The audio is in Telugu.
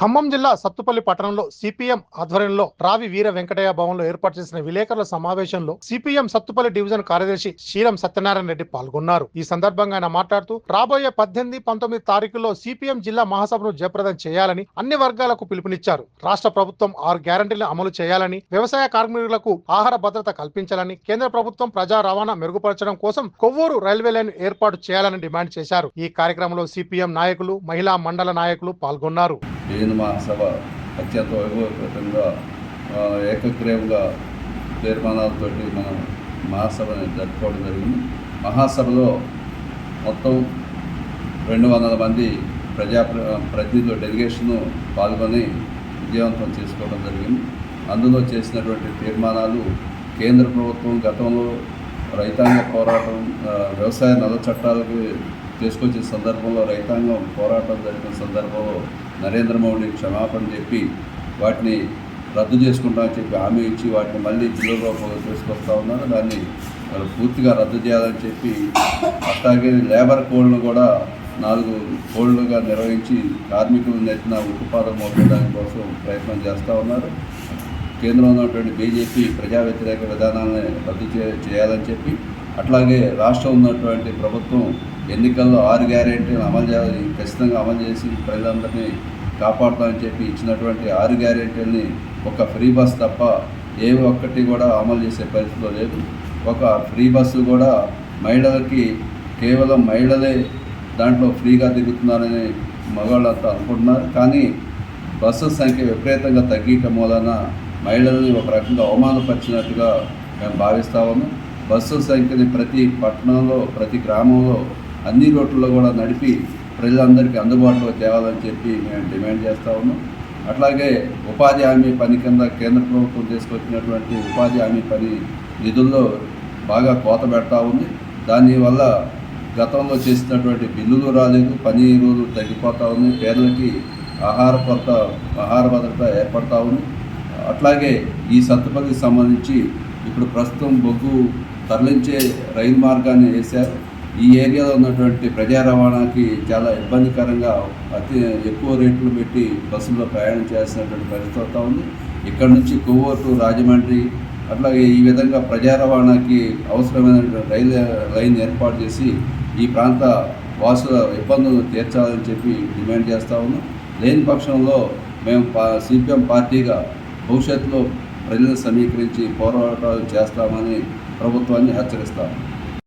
ఖమ్మం జిల్లా సత్తుపల్లి పట్టణంలో సిపిఎం ఆధ్వర్యంలో రావి వీర వెంకటయ్య భవన్లో ఏర్పాటు చేసిన విలేకరుల సమావేశంలో సిపిఎం సత్తుపల్లి డివిజన్ కార్యదర్శి శీలం సత్యనారాయణ రెడ్డి పాల్గొన్నారు. ఈ సందర్భంగా ఆయన మాట్లాడుతూ రాబోయే పద్దెనిమిది పంతొమ్మిది తారీఖుల్లో సిపిఎం జిల్లా మహాసభను జయప్రదం చేయాలని అన్ని వర్గాలకు పిలుపునిచ్చారు. రాష్ట్ర ప్రభుత్వం ఆరు గ్యారంటీలను అమలు చేయాలని వ్యవసాయ కార్మికులకు ఆహార భద్రత కల్పించాలని కేంద్ర ప్రభుత్వం ప్రజా రవాణా మెరుగుపరచడం కోసం కొవ్వూరు రైల్వే లైన్ ఏర్పాటు చేయాలని డిమాండ్ చేశారు. ఈ కార్యక్రమంలో సిపిఎం నాయకులు మహిళా మండల నాయకులు పాల్గొన్నారు. డివిజన్ మహాసభ అత్యంత వైభవపేతంగా ఏకగ్రీవంగా తీర్మానాలతో మనం మహాసభని జరుపుకోవడం జరిగింది. మహాసభలో మొత్తం రెండు వందల మంది ప్రజా ప్రతినిధుల డెలిగేషను పాల్గొని విజయవంతం చేసుకోవడం జరిగింది. అందులో చేసినటువంటి తీర్మానాలు కేంద్ర ప్రభుత్వం గతంలో రైతాంగ పోరాటం వ్యవసాయ నల్ల చట్టాలకి చేసుకొచ్చిన సందర్భంలో రైతాంగం పోరాటం జరిగిన సందర్భంలో నరేంద్ర మోడీ క్షమాపణ చెప్పి వాటిని రద్దు చేసుకుంటామని చెప్పి హామీ ఇచ్చి వాటిని మళ్ళీ జిల్లా రూపంలో తీసుకొస్తా ఉన్నారు. దాన్ని వాళ్ళు పూర్తిగా రద్దు చేయాలని చెప్పి అట్లాగే లేబర్ కోడ్ను కూడా నాలుగు కోడ్లుగా నిర్వహించి కార్మికులు నెట్టిన ఉత్పాదం మోపడానికి కోసం ప్రయత్నం చేస్తూ ఉన్నారు. కేంద్రంలో ఉన్నటువంటి బీజేపీ ప్రజా వ్యతిరేక విధానాలను రద్దు చేయాలని చెప్పి అట్లాగే రాష్ట్రం ఉన్నటువంటి ప్రభుత్వం ఎన్నికల్లో ఆరు గ్యారెంటీలు అమలు చేయాలి ఖచ్చితంగా అమలు చేసి ప్రజలందరినీ కాపాడుతామని చెప్పి ఇచ్చినటువంటి ఆరు గ్యారెంటీలని ఒక ఫ్రీ బస్ తప్ప ఏ ఒక్కటి కూడా అమలు చేసే పరిస్థితిలో లేదు. ఒక ఫ్రీ బస్సు కూడా మహిళలకి కేవలం మహిళలే దాంట్లో ఫ్రీగా దిగుతున్నారని మగవాళ్ళంతా అనుకుంటున్నారు. కానీ బస్సు సంఖ్య విపరీతంగా తగ్గటం మూలన మహిళల్ని ఒక రకంగా అవమానపరిచినట్టుగా మేము భావిస్తా బస్సు సంఖ్యని ప్రతి పట్టణంలో ప్రతి గ్రామంలో అన్ని రోడ్లలో కూడా నడిపి ప్రజలందరికీ అందుబాటులో తేవాలని చెప్పి మేము డిమాండ్ చేస్తూ ఉన్నాం. అట్లాగే ఉపాధి హామీ పని కింద కేంద్ర ప్రభుత్వం తీసుకొచ్చినటువంటి ఉపాధి హామీ పని నిధుల్లో బాగా కోత పెడతా ఉంది. దానివల్ల గతంలో చేసినటువంటి బిల్లులు రాలేదు పని రోజులు తగ్గిపోతూ ఉంది. పేదలకి ఆహార కొరత ఆహార భద్రత ఏర్పడతా ఉంది. అట్లాగే ఈ సత్తుపల్లికి సంబంధించి ఇప్పుడు ప్రస్తుతం బొగ్గు తరలించే రైలు మార్గాన్ని వేశారు. ఈ ఏరియాలో ఉన్నటువంటి ప్రజా రవాణాకి చాలా ఇబ్బందికరంగా అతి ఎక్కువ రేట్లు పెట్టి బస్సుల్లో ప్రయాణం చేస్తున్నటువంటి పరిస్థితి అవుతా ఉంది. ఇక్కడ నుంచి కొవ్వూరు రాజమండ్రి అట్లాగే ఈ విధంగా ప్రజా రవాణాకి అవసరమైన రైలు లైన్ ఏర్పాటు చేసి ఈ ప్రాంత వాసుల ఇబ్బందులు తీర్చాలని చెప్పి డిమాండ్ చేస్తా ఉన్నాం. లేని పక్షంలో మేము పా సిపిఎం పార్టీగా భవిష్యత్తులో ప్రజలను సమీకరించి పోరాటాలు చేస్తామని ప్రభుత్వాన్ని హెచ్చరిస్తాము